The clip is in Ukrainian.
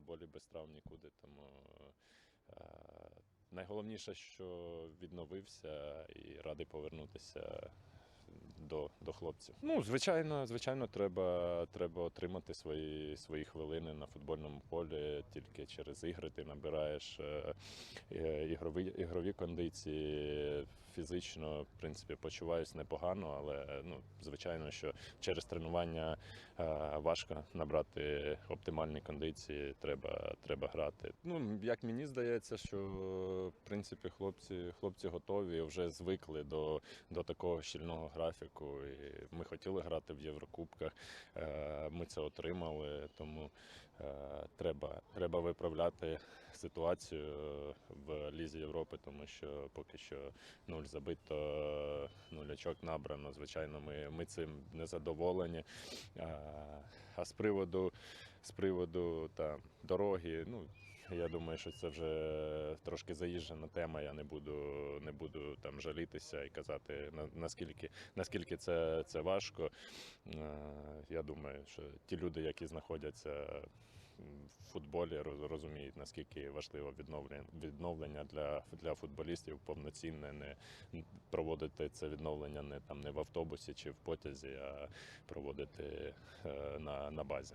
футболі без травм нікуди. Тому е, найголовніше, що відновився і радий повернутися до, до хлопців. Ну, звичайно, звичайно, треба, треба отримати свої, свої хвилини на футбольному полі. Тільки через ігри ти набираєш е, е, ігрові, ігрові кондиції. Фізично, в принципі, почуваюся непогано, але ну, звичайно, що через тренування е, важко набрати оптимальні кондиції, треба, треба грати. Ну, як мені здається, що в принципі хлопці, хлопці готові, вже звикли до, до такого щільного графіку. І ми хотіли грати в Єврокубках. е, Ми це отримали, тому е, треба, треба виправляти ситуацію в Лізі Європи, тому що поки що нуль забито, нуль очок набрано. Звичайно, ми, ми цим не задоволені. А, з приводу, з приводу там, дороги, ну. Я думаю, що це вже трошки заїжджена тема. Я не буду, не буду там жалітися і казати на- наскільки, наскільки це, це важко. Е, Я думаю, що ті люди, які знаходяться в футболі, роз- розуміють, наскільки важливо відновлення, відновлення для, для футболістів повноцінне, не проводити це відновлення не там не в автобусі чи в потязі, а проводити е, на, на базі.